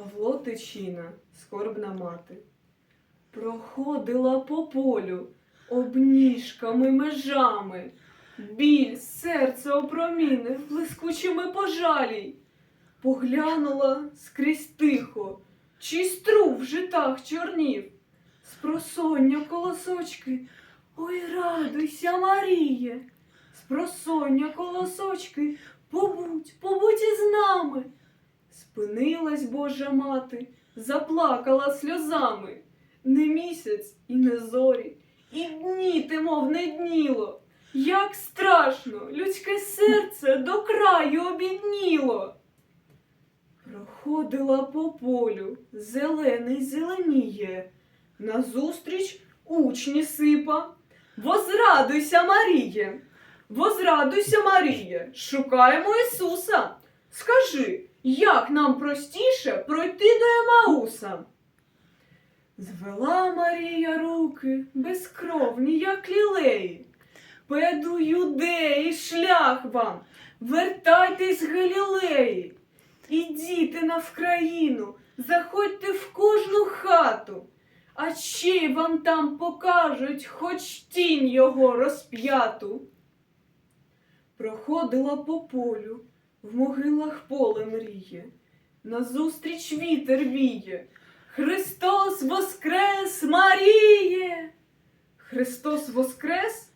Павло Тичина, скорбна мати, проходила по полю обніжками межами, біль серце опромінив блискучими пожалій. Поглянула скрізь тихо, чий стру в житах чорнів, спросоння колосочки, ой, радуйся, Маріє, спросоння колосочки, побудь. Спинилась Божа мати, заплакала сльозами. Не місяць і не зорі, і дні ти, мов не дніло. Як страшно, людське серце до краю обідніло. Проходила по полю, зелений зеленіє, назустріч учні сипа. Возрадуйся, Маріє, возрадуйся, Маріє, шукаємо Ісуса. Скажи, як нам простіше пройти до Емауса? Звела Марія руки, безкровні, як лілеї. Педу юдеї, шлях вам, вертайтесь з Галілеї. Ідіте на Вкраїну, заходьте в кожну хату, а ще й вам там покажуть хоч тінь його розп'яту. Проходила по полю, в могилах поле мріє, назустріч вітер віє. Христос воскрес, Маріє! Христос воскрес?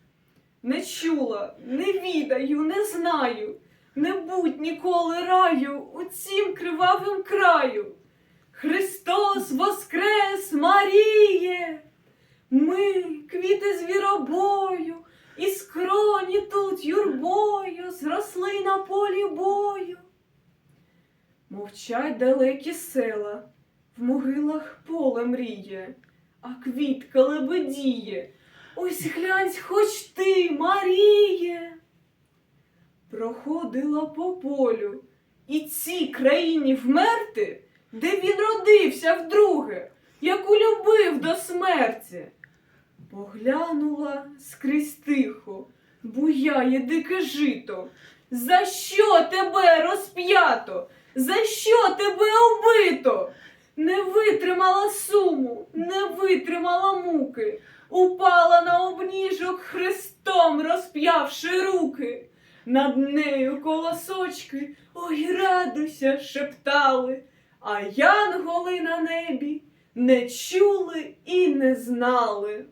Не чула, не відаю, не знаю. Не будь ніколи раю у цім кривавим краю. Христос воскрес, тут юрбою зросли на полі бою. Мовчать далекі села, в могилах поле мріє, а квітка лебедіє. Ось глянь, хоч ти, Маріє. Проходила по полю, і цій країні вмерти, де він родився вдруге, яку любив до смерті. Поглянула скрізь тихо, буяє дике жито. За що тебе розп'ято? За що тебе убито? Не витримала суму, не витримала муки, упала на обніжок Христом, розп'явши руки. Над нею колосочки, ой, радуйся, шептали, а янголи на небі не чули і не знали.